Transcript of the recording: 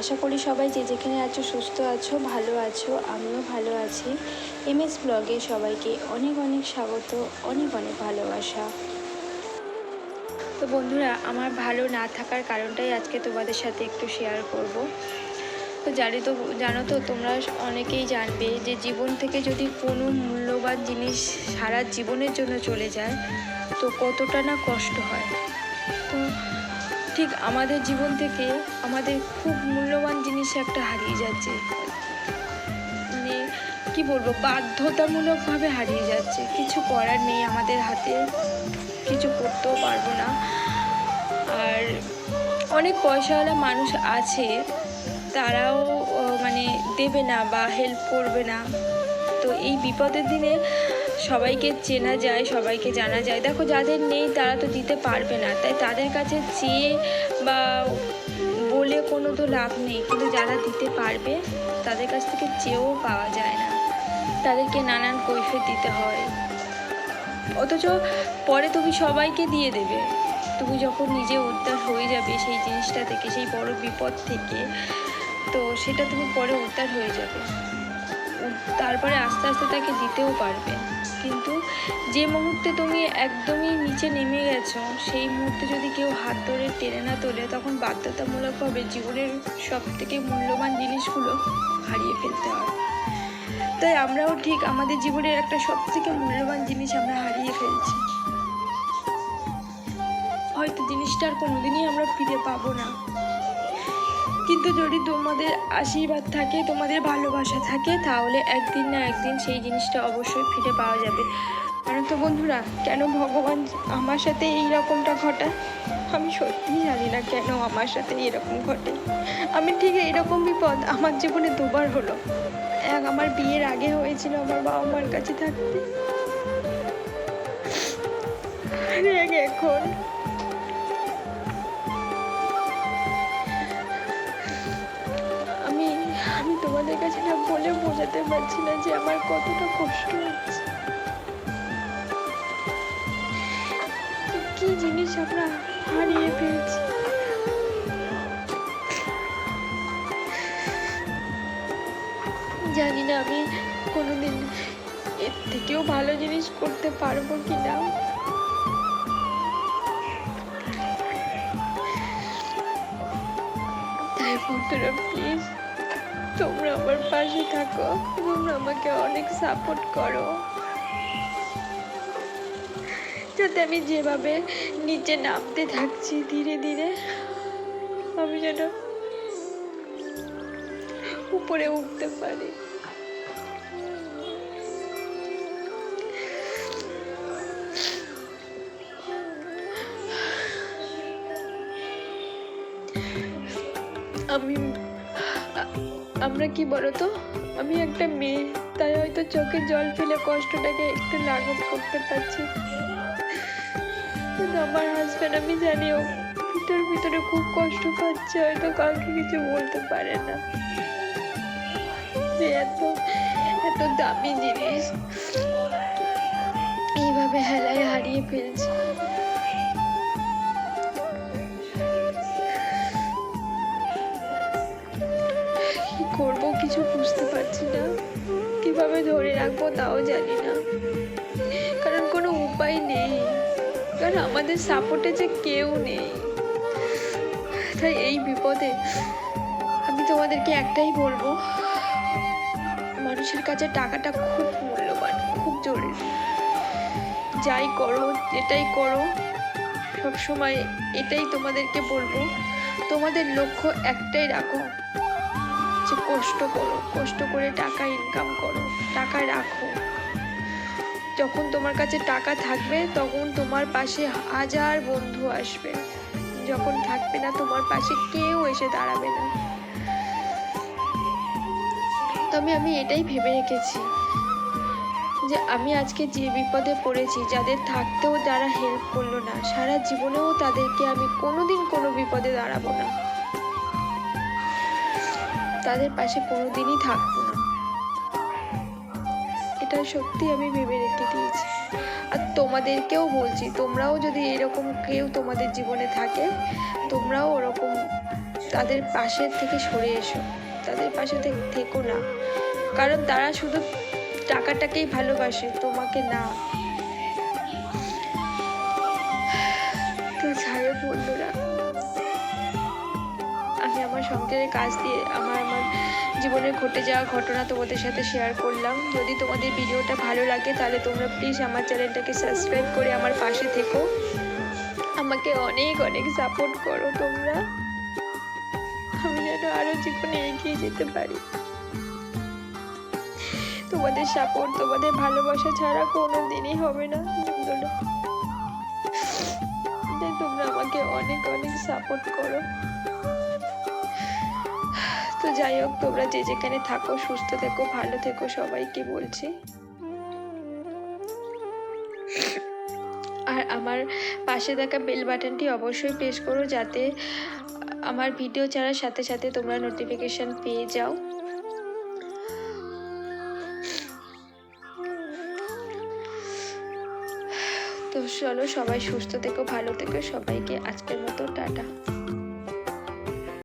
আশা করি সবাই যে যেখানে আছো, সুস্থ আছো, ভালো আছো, আমিও ভালো আছি। এম এস ব্লগে সবাইকে অনেক অনেক স্বাগত, অনেক অনেক ভালোবাসা। তো বন্ধুরা, আমার ভালো না থাকার কারণটাই আজকে তোমাদের সাথে একটু শেয়ার করব। তো জানি তো, জানো তো, তোমরা অনেকেই জানবে যে জীবন থেকে যদি কোনো মূল্যবান জিনিস সারা জীবনের জন্য চলে যায়, তো কতটা না কষ্ট হয়। তো ঠিক আমাদের জীবন থেকে আমাদের খুব মূল্যবান জিনিস একটা হারিয়ে যাচ্ছে। মানে কি বলব, বাধ্যতামূলকভাবে হারিয়ে যাচ্ছে। কিছু করার নেই আমাদের হাতে, কিছু করতেও পারব না। আর অনেক পয়সাওয়ালা মানুষ আছে, তারাও মানে দেবে না বা হেল্প করবে না। তো এই বিপদের দিনে সবাইকে চেনা যায়, সবাইকে জানা যায়। দেখো, যাদের নেই তারা তো দিতে পারবে না। তাই তাদের কাছে চেয়ে বা বলে কোনো তো লাভ নেই। কিন্তু যারা দিতে পারবে, তাদের কাছ থেকে চেয়েও পাওয়া যায় না। তাদেরকে নানান কৈফিয়ত দিতে হয়। অথচ পরে তুমি সবাইকে দিয়ে দেবে। তুমি যখন নিজে উদ্ধার হয়ে যাবে সেই জিনিসটা থেকে, সেই বড় বিপদ থেকে, তো সেটা তুমি পরে উদ্ধার হয়ে যাবে। তারপরে আস্তে আস্তে তাকে দিতেও পারবে। কিন্তু যে মুহূর্তে তুমি একদমই নিচে নেমে গেছো, সেই মুহূর্তে যদি কেউ হাত ধরে টেনে না তোলে, তখন বাধ্যতামূলকভাবে জীবনের সব থেকে মূল্যবান জিনিসগুলো হারিয়ে ফেলতে হয় তাই আমরাও ঠিক আমাদের জীবনের একটা সব থেকে মূল্যবান জিনিস আমরা হারিয়ে ফেলছি। হয়তো জিনিসটা আর কোনোদিনই আমরা ফিরে পাবো না। কিন্তু যদি তোমাদের আশীর্বাদ থাকে, তোমাদের ভালোবাসা থাকে, তাহলে একদিন না একদিন সেই জিনিসটা অবশ্যই ফিরে পাওয়া যাবে। কারণ তো বন্ধুরা, কেন ভগবান আমার সাথে এই রকমটা ঘটায় আমি সত্যিই জানি না কেন আমার সাথে এরকম ঘটে। আমি ঠিক এইরকম বিপদ আমার জীবনে দুবার হলো। এক আমার বিয়ের আগে হয়েছিল আমার বাবা মার কাছে থাকতে। এখন তোমাদের কাছে না বলে বোঝাতে পারছি না যে আমার কতটা কষ্ট হচ্ছে। কি জিনিস আমরা হারিয়ে ফেলছি। জানি না আমি কোনোদিন এর থেকেও ভালো জিনিস করতে পারব কি না। তাই বন্ধুরা প্লিজ তোমরা আমার পাশে থাকো, তোমরা আমাকে অনেক সাপোর্ট করো। যাতে আমি যেভাবে নিচে নামতে থাকছি ধীরে ধীরে, আমি যেন উপরে উঠতে পারি। আমি আমরা কি বলতো? আমি একটা মেয়ে, তাই হয়তো চোখে জল ফেলে কষ্টটাকে একটু লাঘব করতে পারছি। কিন্তু আমার হাজব্যান্ড আমি জানি ও ভিতর ভিতরে খুব কষ্ট পাচ্ছে, হয়তো কাউকে কিছু বলতে পারে না। যে এত এত দামি জিনিস। এইভাবে হেলায় হারিয়ে ফেলছে। কীভাবে ধরে রাখব তাও জানি না। কারণ কোনো উপায় নেই। কারণ আমাদের সাপোর্টে যে কেউ নেই। তাই এই বিপদে আমি তোমাদেরকে একটাই বলব, মানুষের কাছে টাকাটা খুব মূল্যবান, খুব জরুরি। যাই করো, যেটাই করো, সবসময় এটাই তোমাদেরকে বলব। তোমাদের লক্ষ্য একটাই রাখো। যে কষ্ট করো, কষ্ট করে টাকা ইনকাম করো, টাকা রাখো। যখন তোমার কাছে টাকা থাকবে, তখন তোমার পাশে হাজার বন্ধু আসবে। যখন থাকবে না, তোমার পাশে কেউ এসে দাঁড়াবে না। তবে আমি এটাই ভেবে রেখেছি যে আমি আজকে যে বিপদে পড়েছি, যাদের থাকতেও যারা হেল্প করল না, সারা জীবনেও তাদেরকে আমি কোনোদিন কোনো বিপদে দাঁড়াবো না। তাদের পাশে কোনোদিনই থাকব না। এটা সত্যি আমি ভেবে রেখে দিয়েছি। আর তোমাদেরকেও বলছি, তোমরাও যদি এরকম কেউ তোমাদের জীবনে থাকে, তোমরাও ওরকম তাদের পাশের থেকে সরে এসো। তাদের পাশে থেকে থেকো না। কারণ তারা শুধু টাকাটাকেই ভালোবাসে, তোমাকে না। সংসারের কাজ দিয়ে আমার আমার জীবনে ঘটে যাওয়া ঘটনা তোমাদের সাথে শেয়ার করলাম। যদি তোমাদের ভিডিওটা ভালো লাগে, তাহলে তোমরা প্লিজ আমার চ্যানেলটাকে সাবস্ক্রাইব করে আমার পাশে থেকো। আমাকে অনেক অনেক সাপোর্ট করো তোমরা। আমি যেন আরও জীবনে এগিয়ে যেতে পারি। তোমাদের সাপোর্ট তোমাদের ভালোবাসা ছাড়া কোনো দিনই হবে না তোমরা আমাকে অনেক অনেক সাপোর্ট করো। তো যাই হোক, তোমরা যে যেখানে থাকো, সুস্থ থেকো, ভালো থেকো সবাইকে বলছি। আর আমার পাশে থাকা বেল বাটনটি অবশ্যই প্রেস করো যাতে আমার ভিডিও ছাড়ার সাথে সাথে তোমরা নোটিফিকেশন পেয়ে যাও। তো চলো সবাই সুস্থ থেকো, ভালো থেকো, সবাইকে আজকের মতো টাটা।